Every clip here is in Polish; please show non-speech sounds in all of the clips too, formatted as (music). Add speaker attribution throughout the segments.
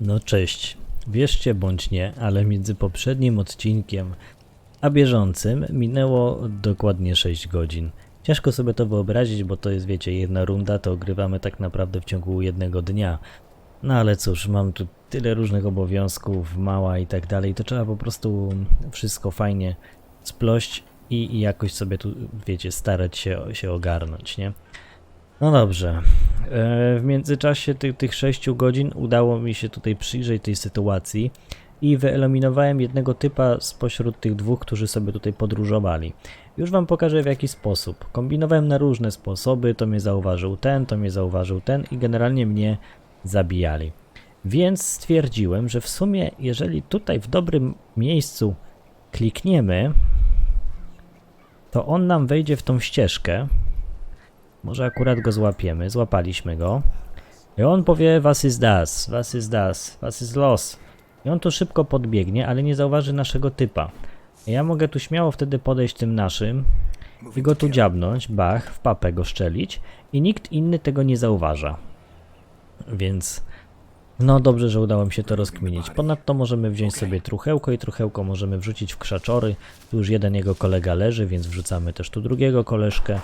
Speaker 1: No cześć. Wierzcie bądź nie, ale między poprzednim odcinkiem a bieżącym minęło dokładnie 6 godzin. Ciężko sobie to wyobrazić, bo to jest, wiecie, jedna runda, to ogrywamy tak naprawdę w ciągu jednego dnia. No ale cóż, mam tu tyle różnych obowiązków, mała i tak dalej, to trzeba po prostu wszystko fajnie splość i, i jakoś sobie tu, wiecie, starać się, się ogarnąć, nie? No dobrze. E, W międzyczasie tych, tych 6 godzin udało mi się tutaj przyjrzeć tej sytuacji i wyeliminowałem jednego typa spośród tych dwóch, którzy sobie tutaj podróżowali. Już wam pokażę w jaki sposób. Kombinowałem na różne sposoby, to mnie zauważył ten, to mnie zauważył ten i generalnie mnie zabijali. Więc stwierdziłem, że w sumie jeżeli tutaj w dobrym miejscu klikniemy, to on nam wejdzie w tą ścieżkę. Może akurat go złapiemy. Złapaliśmy go. I on powie, was is das, was is das, was is los. I on tu szybko podbiegnie, ale nie zauważy naszego typa. Ja mogę tu śmiało wtedy podejść tym naszym i go tu dziabnąć, bach, w papę go szczelić i nikt inny tego nie zauważa. Więc no dobrze, że udało mi się to rozkminić. Ponadto możemy wziąć sobie truchełko i truchełko możemy wrzucić w krzaczory. Tu już jeden jego kolega leży, więc wrzucamy też tu drugiego koleżkę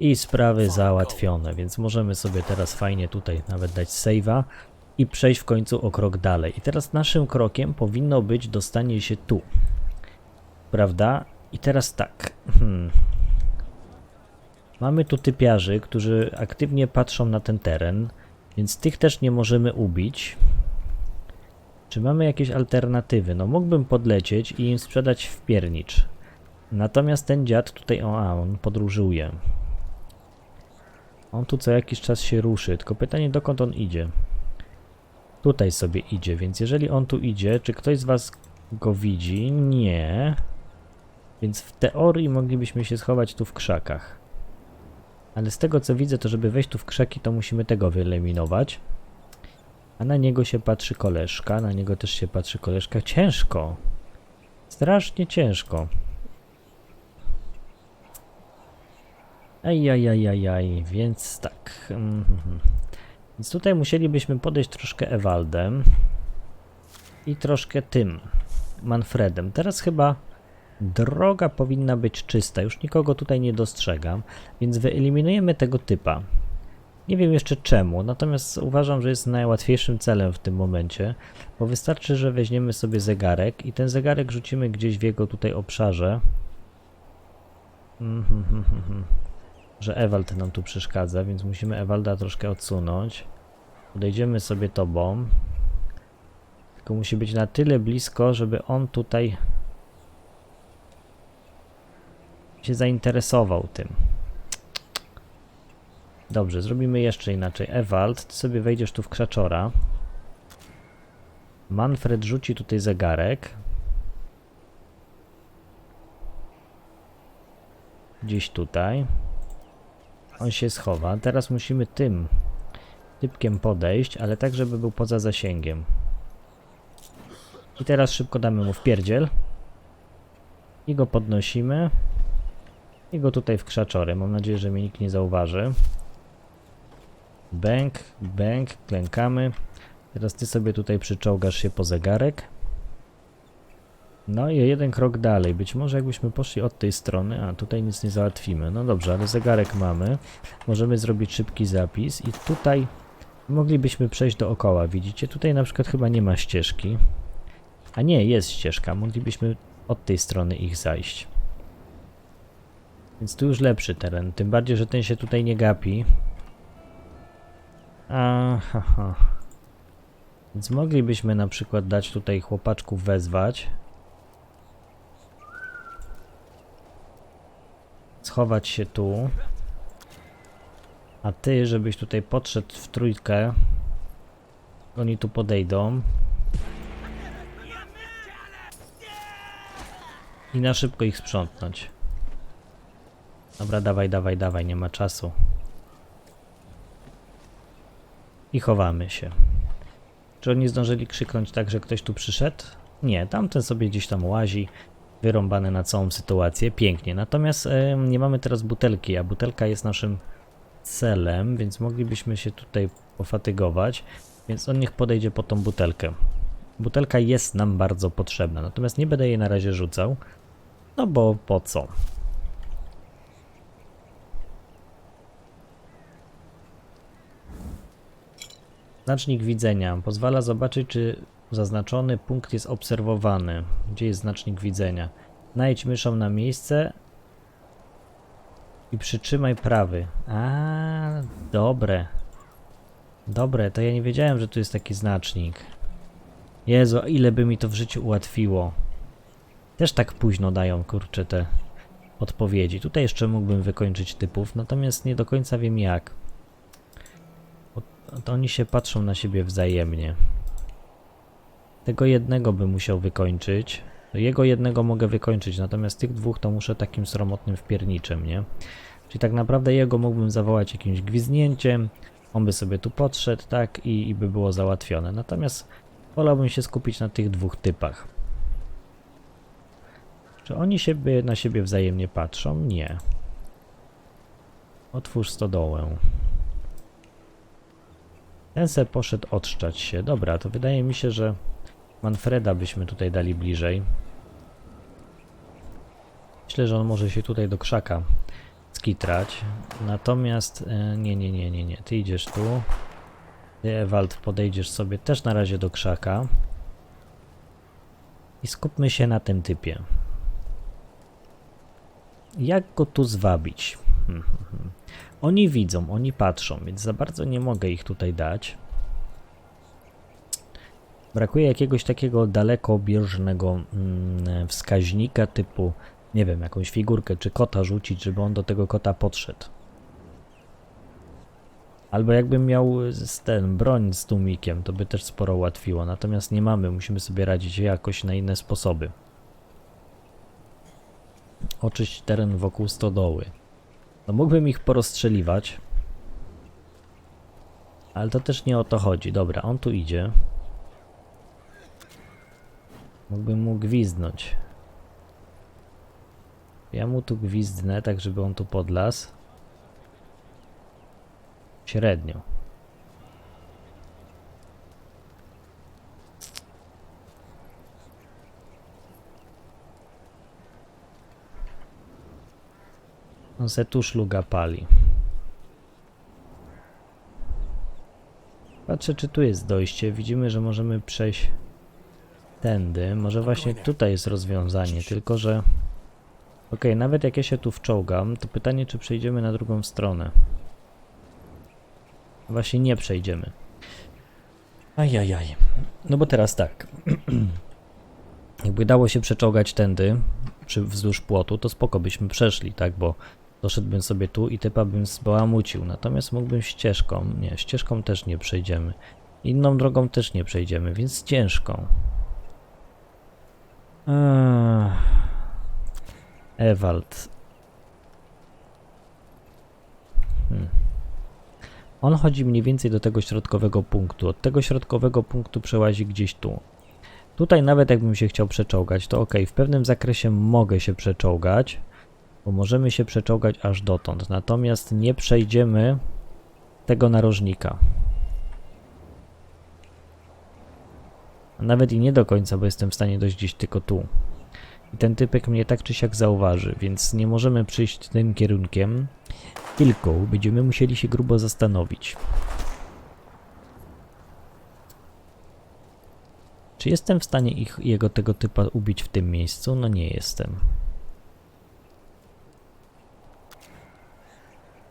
Speaker 1: i sprawy załatwione, więc możemy sobie teraz fajnie tutaj nawet dać save'a i przejść w końcu o krok dalej. I teraz naszym krokiem powinno być dostanie się tu. Prawda? I teraz tak. Hmm. Mamy tu typiarzy, którzy aktywnie patrzą na ten teren, więc tych też nie możemy ubić. Czy mamy jakieś alternatywy? No mógłbym podlecieć i im sprzedać w piernicz. Natomiast ten dziad tutaj, o a, on podróżuje. On tu co jakiś czas się ruszy, tylko pytanie dokąd on idzie. Tutaj sobie idzie, więc jeżeli on tu idzie, czy ktoś z was go widzi? Nie. Więc w teorii moglibyśmy się schować tu w krzakach. Ale z tego co widzę, to żeby wejść tu w krzaki, to musimy tego wyeliminować. A na niego się patrzy koleżka, na niego też się patrzy koleżka. Ciężko. Strasznie ciężko. Ajajajajaj, więc tak. mhm. Więc tutaj musielibyśmy podejść troszkę Ewaldem i troszkę tym Manfredem. Teraz chyba droga powinna być czysta. Już nikogo tutaj nie dostrzegam, więc wyeliminujemy tego typa. Nie wiem jeszcze czemu, natomiast uważam, że jest najłatwiejszym celem w tym momencie, bo wystarczy, że weźmiemy sobie zegarek i ten zegarek rzucimy gdzieś w jego tutaj obszarze. Mhm, mhm, mhm. Że Ewald nam tu przeszkadza, więc musimy Ewalda troszkę odsunąć. Podejdziemy sobie tobą. Tylko musi być na tyle blisko, żeby on tutaj się zainteresował tym. Dobrze, zrobimy jeszcze inaczej. Ewald, ty sobie wejdziesz tu w krzaczora. Manfred rzuci tutaj zegarek. Gdzieś tutaj. On się schowa. Teraz musimy tym typkiem podejść, ale tak, żeby był poza zasięgiem. I teraz szybko damy mu wpierdziel. I go podnosimy. I go tutaj w krzaczory. Mam nadzieję, że mnie nikt nie zauważy. Bęk, bęk, klękamy. Teraz ty sobie tutaj przyczołgasz się po zegarek. No i jeden krok dalej. Być może jakbyśmy poszli od tej strony, a tutaj nic nie załatwimy. No dobrze, ale zegarek mamy. Możemy zrobić szybki zapis i tutaj moglibyśmy przejść dookoła. Widzicie? Tutaj na przykład chyba nie ma ścieżki. A nie, jest ścieżka. Moglibyśmy od tej strony ich zajść. Więc tu już lepszy teren. Tym bardziej, że ten się tutaj nie gapi. Aha. Więc moglibyśmy na przykład dać tutaj chłopaczków wezwać. Schować się tu. A ty, żebyś tutaj podszedł w trójkę. Oni tu podejdą. I na szybko ich sprzątnąć. Dobra, dawaj, dawaj, dawaj, nie ma czasu. I chowamy się. Czy oni zdążyli krzyknąć tak, że ktoś tu przyszedł? Nie, tamten sobie gdzieś tam łazi, wyrąbany na całą sytuację, pięknie. Natomiast e, nie mamy teraz butelki, a butelka jest naszym celem, więc moglibyśmy się tutaj pofatygować. Więc on niech podejdzie po tą butelkę. Butelka jest nam bardzo potrzebna, natomiast nie będę jej na razie rzucał. No bo po co? Znacznik widzenia pozwala zobaczyć, czy zaznaczony punkt jest obserwowany. Gdzie jest znacznik widzenia? Najdź myszą na miejsce i przytrzymaj prawy. A, dobre. Dobre, to ja nie wiedziałem, że tu jest taki znacznik. Jezu, ile by mi to w życiu ułatwiło. Też tak późno dają, kurczę, te odpowiedzi. Tutaj jeszcze mógłbym wykończyć typów, natomiast nie do końca wiem jak. To oni się patrzą na siebie wzajemnie. Tego jednego bym musiał wykończyć. Jego jednego mogę wykończyć, natomiast tych dwóch to muszę takim sromotnym wpierniczem, nie? Czyli tak naprawdę jego mógłbym zawołać jakimś gwizdnięciem, on by sobie tu podszedł, tak, i, i by było załatwione. Natomiast wolałbym się skupić na tych dwóch typach. Czy oni siebie, na siebie wzajemnie patrzą? Nie. Otwórz stodołę. Ten se poszedł odszczać się. Dobra, to wydaje mi się, że Manfreda byśmy tutaj dali bliżej. Myślę, że on może się tutaj do krzaka skitrać. Natomiast e, nie, nie, nie, nie, nie. Ty idziesz tu. Ty, Ewald, podejdziesz sobie też na razie do krzaka. I skupmy się na tym typie. Jak go tu zwabić? Hmm, hmm, hmm. Oni widzą, oni patrzą, więc za bardzo nie mogę ich tutaj dać. Brakuje jakiegoś takiego dalekobieżnego mm, wskaźnika typu, nie wiem, jakąś figurkę czy kota rzucić, żeby on do tego kota podszedł. Albo jakbym miał z ten broń z tłumikiem, to by też sporo ułatwiło. Natomiast nie mamy, musimy sobie radzić jakoś na inne sposoby. Oczyść teren wokół stodoły. No mógłbym ich porozstrzeliwać. Ale to też nie o to chodzi. Dobra, on tu idzie. Mógłbym mu gwizdnąć. Ja mu tu gwizdnę, tak żeby on tu podlasł. Średnio. On se tu szluga pali. Patrzę, czy tu jest dojście. Widzimy, że możemy przejść tędy. Może właśnie tutaj jest rozwiązanie, tylko że... Okej, nawet jak ja się tu wczołgam, to pytanie, czy przejdziemy na drugą stronę. Właśnie nie przejdziemy. Ajajaj. No bo teraz tak. (clears throat) Jakby dało się przeczołgać tędy, przy, wzdłuż płotu, to spoko byśmy przeszli, tak? Bo doszedłbym sobie tu i typa bym zbałamucił. Natomiast mógłbym ścieżką. Nie, ścieżką też nie przejdziemy. Inną drogą też nie przejdziemy, więc ciężką. Ewald. Hmm. On chodzi mniej więcej do tego środkowego punktu. Od tego środkowego punktu przełazi gdzieś tu. Tutaj nawet jakbym się chciał przeczołgać, to ok, w pewnym zakresie mogę się przeczołgać, bo możemy się przeczołgać aż dotąd. Natomiast nie przejdziemy tego narożnika. Nawet i nie do końca, bo jestem w stanie dojść gdzieś tylko tu. I ten typek mnie tak czy siak zauważy, więc nie możemy przyjść tym kierunkiem, tylko będziemy musieli się grubo zastanowić. Czy jestem w stanie ich, jego tego typa ubić w tym miejscu? No nie jestem.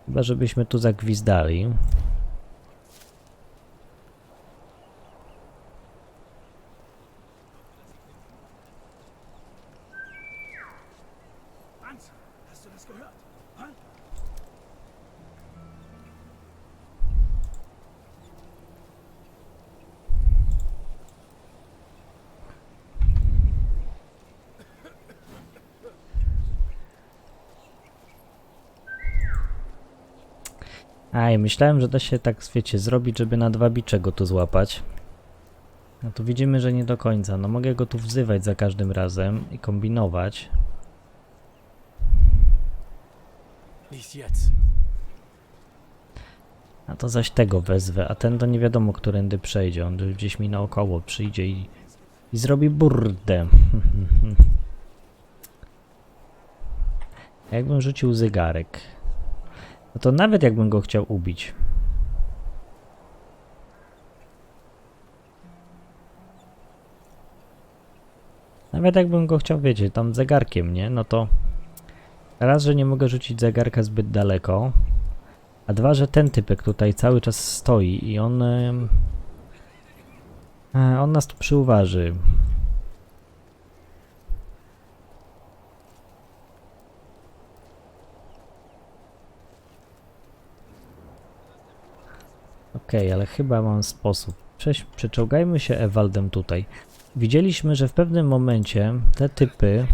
Speaker 1: Chyba żebyśmy tu zagwizdali. Aj, myślałem, że da się tak, wiecie, zrobić, żeby na dwa bicze go tu złapać. No tu widzimy, że nie do końca. No mogę go tu wzywać za każdym razem i kombinować. A to zaś tego wezwę, a ten to nie wiadomo, którędy przejdzie. On gdzieś mi naokoło przyjdzie i, i zrobi burdę. (laughs) Jakbym rzucił zegarek, no to nawet jakbym go chciał ubić. Nawet jakbym go chciał, wiecie, tam zegarkiem, nie? No to raz, że nie mogę rzucić zegarka zbyt daleko, a dwa, że ten typek tutaj cały czas stoi i on... e, On nas tu przyuważy. Okej, ale chyba mam sposób. Prześ, przeczołgajmy się Ewaldem tutaj. Widzieliśmy, że w pewnym momencie te typy...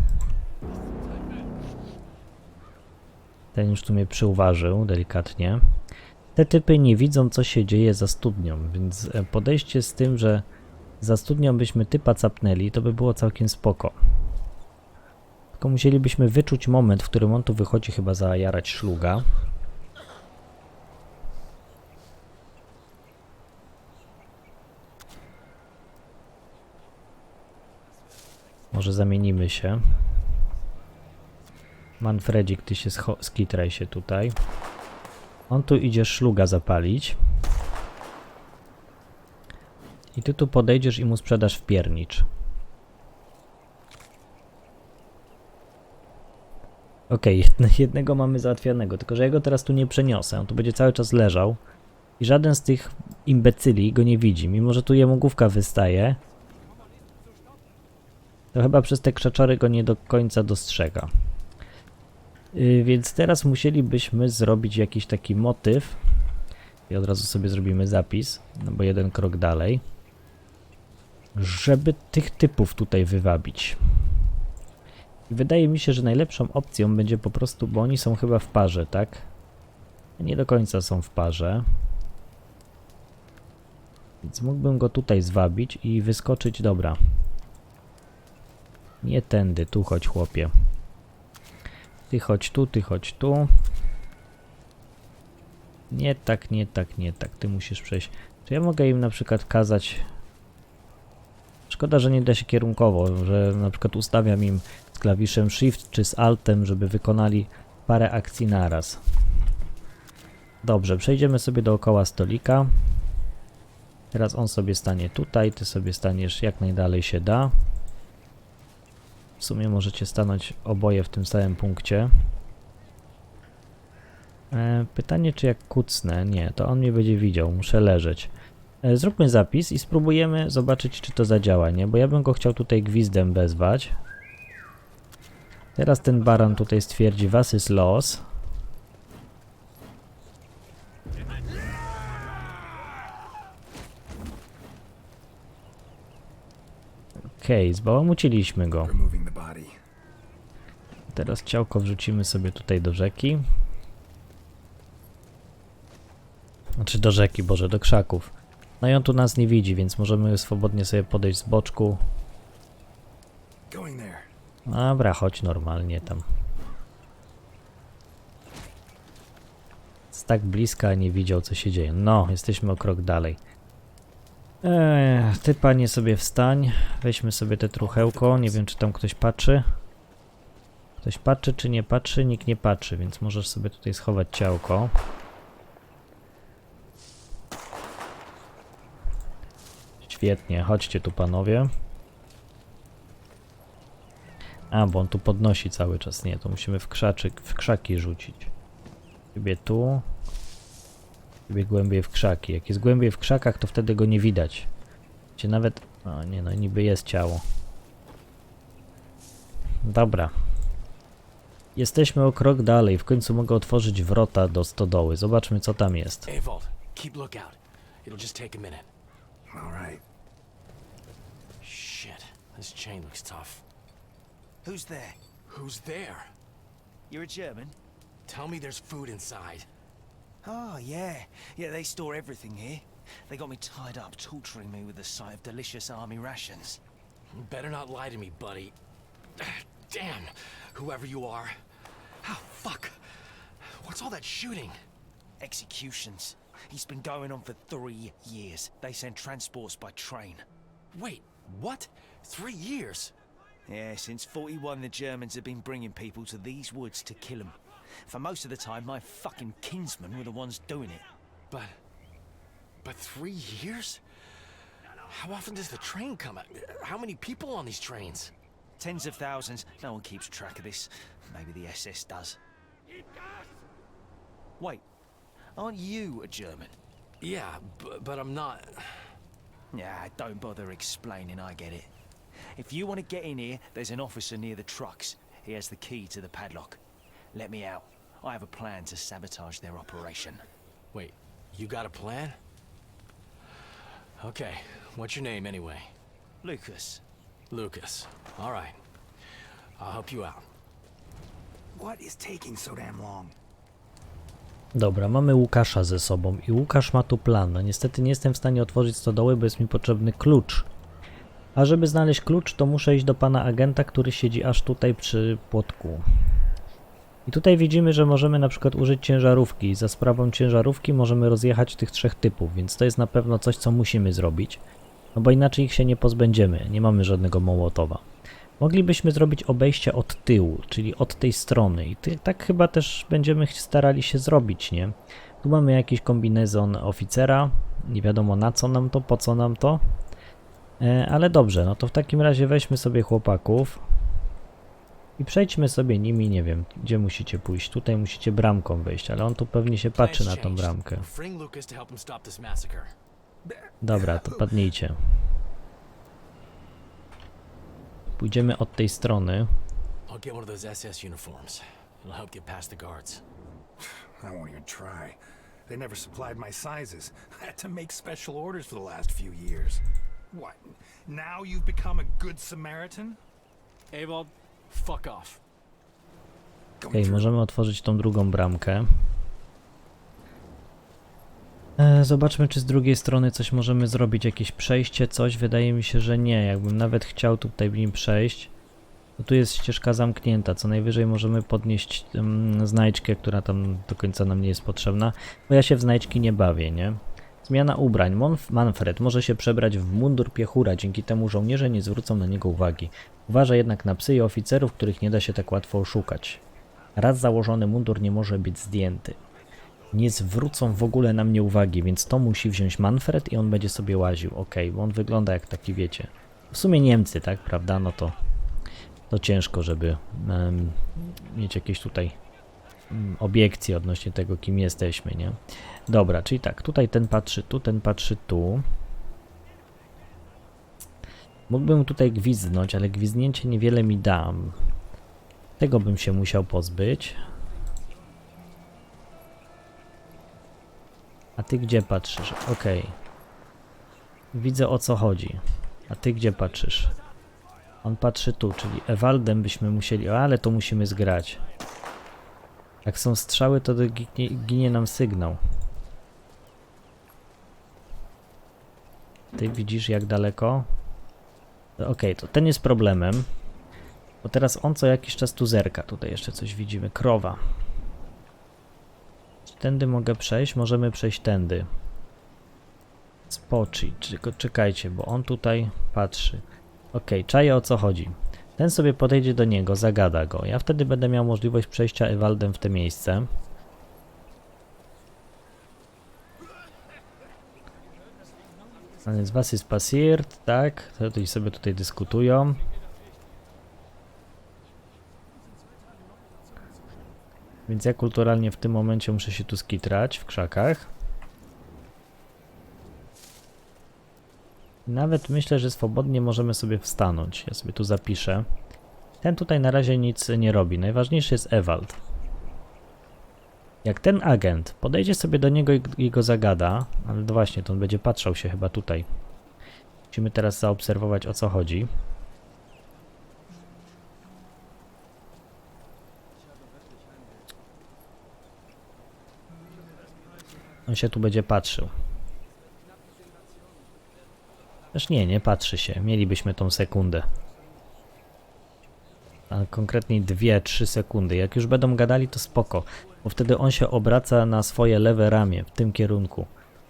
Speaker 1: Ten już tu mnie przyuważył delikatnie. Te typy nie widzą, co się dzieje za studnią, więc e, podejście z tym, że za studnią byśmy typa capnęli, to by było całkiem spoko. Tylko musielibyśmy wyczuć moment, w którym on tu wychodzi chyba zajarać szluga. Może zamienimy się. Manfredzik, ty się skitraj się tutaj. On tu idzie szluga zapalić. I ty tu podejdziesz i mu sprzedasz w piernicz. Okej, jedne- jednego mamy załatwionego, tylko że ja go teraz tu nie przeniosę. On tu będzie cały czas leżał i żaden z tych imbecyli go nie widzi, mimo że tu jemu główka wystaje. To chyba przez te krzaczory go nie do końca dostrzega. Yy, więc teraz musielibyśmy zrobić jakiś taki motyw. I od razu sobie zrobimy zapis, no bo jeden krok dalej. Żeby tych typów tutaj wywabić. Wydaje mi się, że najlepszą opcją będzie po prostu, bo oni są chyba w parze, tak? Nie do końca są w parze. Więc mógłbym go tutaj zwabić i wyskoczyć, dobra. Nie tędy, tu chodź chłopie. Ty chodź tu, ty chodź tu. Nie tak, nie tak, nie tak. Ty musisz przejść. Czy ja mogę im na przykład kazać... Szkoda, że nie da się kierunkowo, że na przykład ustawiam im z klawiszem Shift czy z Altem, żeby wykonali parę akcji naraz. Dobrze, przejdziemy sobie dookoła stolika. Teraz on sobie stanie tutaj, ty sobie staniesz jak najdalej się da. W sumie możecie stanąć oboje w tym samym punkcie. E, pytanie, czy jak kucnę? Nie, to on mnie będzie widział, muszę leżeć. E, zróbmy zapis i spróbujemy zobaczyć, czy to zadziała, nie? Bo ja bym go chciał tutaj gwizdem wezwać. Teraz ten baran tutaj stwierdzi, was is los. Okej, zbałamuciliśmy go. Teraz ciałko wrzucimy sobie tutaj do rzeki. Znaczy do rzeki, Boże, do krzaków. No i on tu nas nie widzi, więc możemy swobodnie sobie podejść z boczku. Dobra, chodź normalnie tam. Jest tak bliska, a nie widział co się dzieje. No, jesteśmy o krok dalej. Eee, ty panie sobie wstań. Weźmy sobie te truchełko. Nie wiem czy tam ktoś patrzy. Ktoś patrzy czy nie patrzy? Nikt nie patrzy, więc możesz sobie tutaj schować ciałko. Świetnie, chodźcie tu panowie. A, bo on tu podnosi cały czas. Nie, to musimy w, krzaczyk, w krzaki rzucić. Ciebie tu. Ciebie głębiej w krzaki. Jak jest głębiej w krzakach, to wtedy go nie widać. Cię nawet... O nie, no niby jest ciało. Dobra. Jesteśmy o krok dalej. W końcu mogę otworzyć wrota do stodoły. Zobaczmy, co tam jest.
Speaker 2: Avold, keep lookout. It'll just take a minute.
Speaker 3: All right.
Speaker 2: Shit, this chain looks tough.
Speaker 4: Who's there?
Speaker 2: Who's there?
Speaker 4: You're a German?
Speaker 2: Tell me there's food inside.
Speaker 4: Oh, yeah. Yeah, they store everything here. They got me tied up, torturing me with the sight of delicious army rations.
Speaker 2: You better not lie to me, buddy. (sighs) Damn, whoever you are. Oh, fuck. What's all that shooting?
Speaker 4: Executions. He's been going on for three years. They send transports by train.
Speaker 2: Wait, what? Three years?
Speaker 4: Yeah, since 41 the Germans have been bringing people to these woods to kill them. For most of the time, my fucking kinsmen were the ones doing it.
Speaker 2: But. But three years? How often does the train come? How many people on these trains?
Speaker 4: Tens of thousands. No one keeps track of this. Maybe the SS does. Wait, aren't you a German?
Speaker 2: Yeah, but, but I'm not.
Speaker 4: Yeah, don't bother explaining, I get it. If you want to get in here, there's an officer near the trucks. He has the key to the padlock. Let me out. I have a plan to sabotage their operation.
Speaker 2: Wait, you got a plan? Okay, what's your name anyway?
Speaker 4: Lucas,
Speaker 2: Lucas. All right. I'll help you out.
Speaker 1: Dobra, mamy Łukasza ze sobą i Łukasz ma tu plan. No niestety nie jestem w stanie otworzyć stodoły, bo jest mi potrzebny klucz. A żeby znaleźć klucz, to muszę iść do pana agenta, który siedzi aż tutaj przy płotku. I tutaj widzimy, że możemy na przykład użyć ciężarówki. Za sprawą ciężarówki możemy rozjechać tych trzech typów, więc to jest na pewno coś, co musimy zrobić. No bo inaczej ich się nie pozbędziemy. Nie mamy żadnego Mołotowa. Moglibyśmy zrobić obejście od tyłu, czyli od tej strony. I ty, tak chyba też będziemy starali się zrobić, nie? Tu mamy jakiś kombinezon oficera. Nie wiadomo na co nam to, po co nam to. E, ale dobrze, no to w takim razie weźmy sobie chłopaków. I przejdźmy sobie nimi, nie wiem, gdzie musicie pójść. Tutaj musicie bramką wejść, ale on tu pewnie się patrzy na tą bramkę. Dobra, to padnijcie. Pójdziemy od tej strony.
Speaker 2: I'll get one of those SS uniforms. It'll help get past the guards.
Speaker 3: I won't even try. They never supplied my sizes. I had to make special orders for the last few years. What? Now you've become a good Samaritan?
Speaker 2: Avald, fuck off.
Speaker 1: Okej, możemy otworzyć tą drugą bramkę. E, zobaczmy, czy z drugiej strony coś możemy zrobić. Jakieś przejście, coś? Wydaje mi się, że nie. Jakbym nawet chciał tutaj nim przejść, to tu jest ścieżka zamknięta. Co najwyżej możemy podnieść um, znajdźkę, która tam do końca nam nie jest potrzebna, bo ja się w znajdźki nie bawię, nie? Zmiana ubrań. Monf Manfred może się przebrać w mundur piechura, dzięki temu żołnierze nie zwrócą na niego uwagi. Uważa jednak na psy i oficerów, których nie da się tak łatwo oszukać. Raz założony mundur nie może być zdjęty. Nie zwrócą w ogóle na mnie uwagi, więc to musi wziąć Manfred i on będzie sobie łaził. Okej, bo on wygląda jak taki, wiecie. W sumie Niemcy, tak, prawda? No to, to ciężko, żeby em, mieć jakieś tutaj mm, obiekcje odnośnie tego, kim jesteśmy, nie? Dobra, czyli tak, tutaj ten patrzy tu, ten patrzy tu. Mógłbym tutaj gwizdnąć, ale gwizdnięcie niewiele mi da. Tego bym się musiał pozbyć. A ty gdzie patrzysz? Okej. Widzę o co chodzi. A ty gdzie patrzysz? On patrzy tu, czyli Ewaldem byśmy musieli... Ale to musimy zgrać. Jak są strzały, to ginie, ginie nam sygnał. Ty widzisz jak daleko? Okej, to ten jest problemem. Bo teraz on co jakiś czas tu zerka. Tutaj jeszcze coś widzimy. Krowa. Tędy mogę przejść? Możemy przejść tędy. Spoczy. Tylko czekajcie, bo on tutaj patrzy. Okej, czaję o co chodzi. Ten sobie podejdzie do niego, zagada go. Ja wtedy będę miał możliwość przejścia Ewaldem w te miejsce. A więc was jest passiert, tak? To sobie tutaj dyskutują. Więc ja kulturalnie w tym momencie muszę się tu skitrać w krzakach. Nawet myślę, że swobodnie możemy sobie wstanąć. Ja sobie tu zapiszę. Ten tutaj na razie nic nie robi. Najważniejszy jest Ewald. Jak ten agent podejdzie sobie do niego i, go zagada, ale właśnie, to on będzie patrzał się chyba tutaj. Musimy teraz zaobserwować o co chodzi. On się tu będzie patrzył. Też nie, nie patrzy się. Mielibyśmy tą sekundę. a konkretniej 2-3 sekundy. Jak już będą gadali, to spoko, bo wtedy on się obraca na swoje lewe ramię w tym kierunku,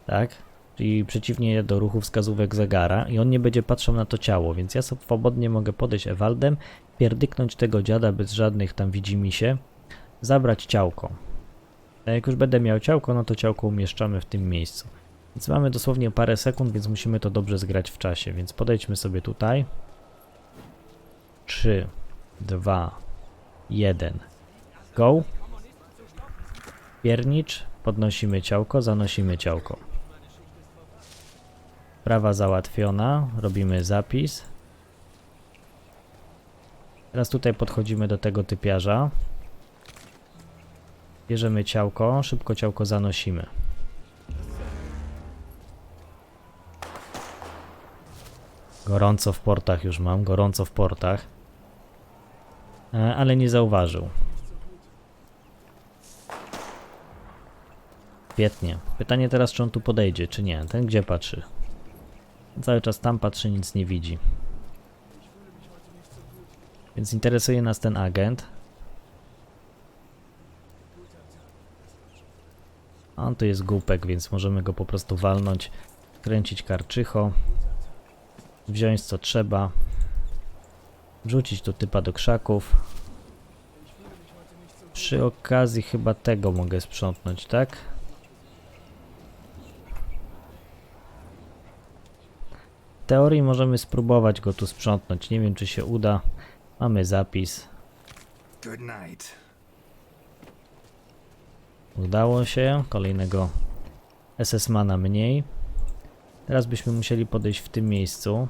Speaker 1: tak? Czyli przeciwnie do ruchu wskazówek zegara i on nie będzie patrzył na to ciało, więc ja swobodnie mogę podejść Ewaldem, pierdyknąć tego dziada bez żadnych tam widzimy się, zabrać ciałko. A jak już będę miał ciałko, no to ciałko umieszczamy w tym miejscu. Więc mamy dosłownie parę sekund, więc musimy to dobrze zgrać w czasie. Więc podejdźmy sobie tutaj. 3, 2, 1. Go. Piernicz. Podnosimy ciałko, zanosimy ciałko. Prawa załatwiona. Robimy zapis. Teraz tutaj podchodzimy do tego typiarza. Bierzemy ciałko, szybko ciałko zanosimy. Gorąco w portach już mam, gorąco w portach. E, ale nie zauważył. Świetnie. Pytanie teraz, czy on tu podejdzie, czy nie. Ten gdzie patrzy? Cały czas tam patrzy, nic nie widzi. Więc interesuje nas ten agent. A On tu jest głupek, więc możemy go po prostu walnąć, kręcić karczycho, wziąć co trzeba, wrzucić tu typa do krzaków. Przy okazji chyba tego mogę sprzątnąć, tak? W teorii możemy spróbować go tu sprzątnąć. Nie wiem, czy się uda. Mamy zapis.
Speaker 3: Good night.
Speaker 1: Udało się. Kolejnego SS-mana mniej. Teraz byśmy musieli podejść w tym miejscu.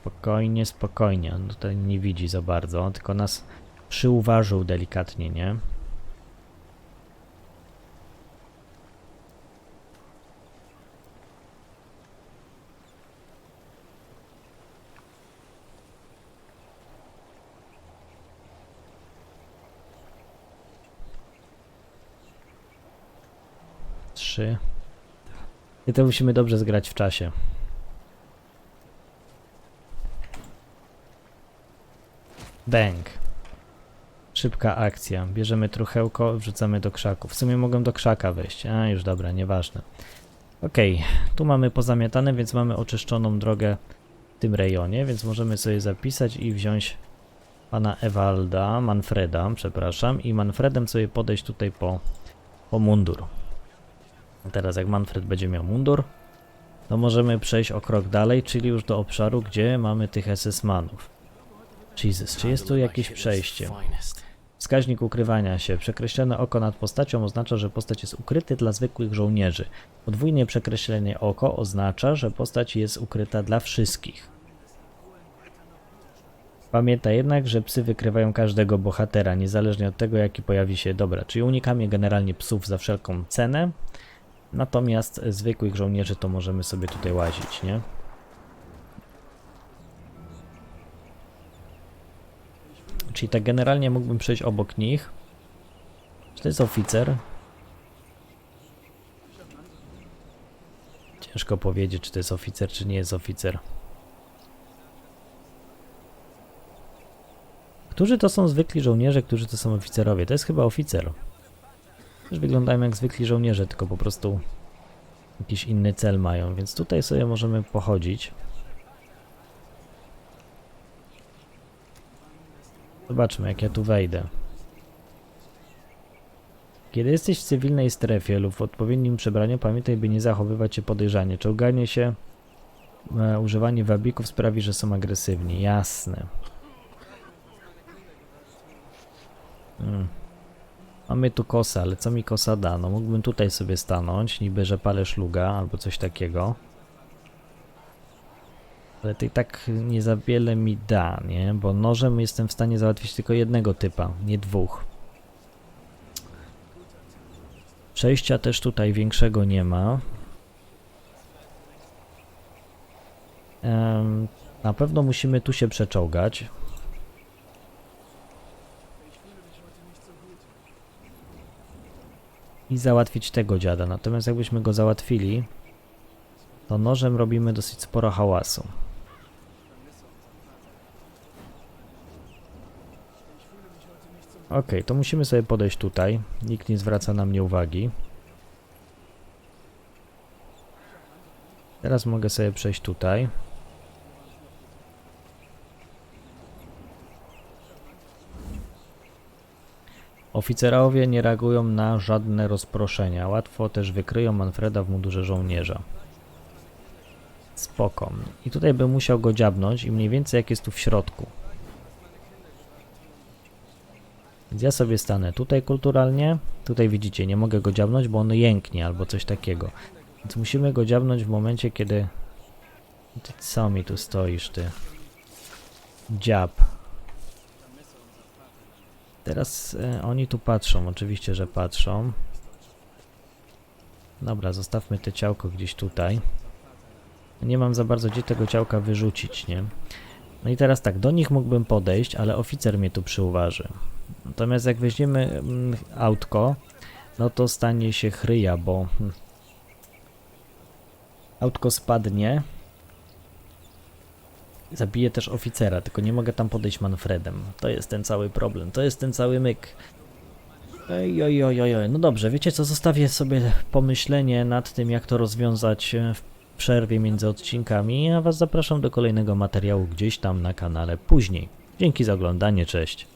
Speaker 1: Spokojnie, spokojnie. On tutaj nie widzi za bardzo, tylko nas przyuważył delikatnie, nie? I to musimy dobrze zgrać w czasie. Bang. Szybka akcja. Bierzemy truchełko, wrzucamy do krzaków. W sumie mogą do krzaka wejść. A, już dobra, nieważne. Okej, tu mamy pozamiatane, więc mamy oczyszczoną drogę w tym rejonie, więc możemy sobie zapisać i wziąć pana Ewalda, Manfreda, przepraszam, i Manfredem sobie podejść tutaj po, po mundur. Teraz jak Manfred będzie miał mundur, to możemy przejść o krok dalej, czyli już do obszaru, gdzie mamy tych SS-manów. Jesus, czy jest tu jakieś przejście? Wskaźnik ukrywania się. Przekreślone oko nad postacią oznacza, że postać jest ukryty dla zwykłych żołnierzy. Podwójnie przekreślenie oko oznacza, że postać jest ukryta dla wszystkich. Pamiętaj jednak, że psy wykrywają każdego bohatera, niezależnie od tego, jaki pojawi się. Dobra, czyli unikamy generalnie psów za wszelką cenę, natomiast zwykłych żołnierzy to możemy sobie tutaj łazić, nie? Czyli tak generalnie mógłbym przejść obok nich. Czy to jest oficer? Ciężko powiedzieć, czy to jest oficer, czy nie jest oficer. Którzy to są zwykli żołnierze, którzy to są oficerowie? To jest chyba oficer. Też wyglądają jak zwykli żołnierze, tylko po prostu jakiś inny cel mają, więc tutaj sobie możemy pochodzić. Zobaczmy, jak ja tu wejdę. Kiedy jesteś w cywilnej strefie lub w odpowiednim przebraniu, pamiętaj, by nie zachowywać się podejrzanie. Czołganie się, e, używanie wabików sprawi, że są agresywni. Jasne. Mm. Mamy tu kosę, ale co mi kosa da? No mógłbym tutaj sobie stanąć, niby że palę szluga albo coś takiego. Ale to i tak nie za wiele mi da, nie? Bo nożem jestem w stanie załatwić tylko jednego typa, nie dwóch. Przejścia też tutaj większego nie ma. Na pewno musimy tu się przeczołgać. I załatwić tego dziada. Natomiast jakbyśmy go załatwili, to nożem robimy dosyć sporo hałasu. Ok, to musimy sobie podejść tutaj. Nikt nie zwraca na mnie uwagi. Teraz mogę sobie przejść tutaj. Oficerowie nie reagują na żadne rozproszenia. Łatwo też wykryją Manfreda w mundurze żołnierza. Spoko. I tutaj bym musiał go dziabnąć i mniej więcej jak jest tu w środku. Więc ja sobie stanę tutaj kulturalnie. Tutaj widzicie, nie mogę go dziabnąć, bo on jęknie albo coś takiego. Więc musimy go dziabnąć w momencie, kiedy... Ty co mi tu stoisz, ty? Dziab. Teraz e, oni tu patrzą, oczywiście, że patrzą. Dobra, zostawmy te ciałko gdzieś tutaj. Nie mam za bardzo gdzie tego ciałka wyrzucić, nie? No i teraz tak, do nich mógłbym podejść, ale oficer mnie tu przyuważy. Natomiast jak weźmiemy mm, autko, no to stanie się chryja, bo hmm, autko spadnie. Zabije też oficera, tylko nie mogę tam podejść Manfredem. To jest ten cały problem, to jest ten cały myk. Oj, oj, oj, oj, oj. No dobrze, wiecie co, zostawię sobie pomyślenie nad tym, jak to rozwiązać e, w przerwie między odcinkami, a Was zapraszam do kolejnego materiału gdzieś tam na kanale później. Dzięki za oglądanie, cześć.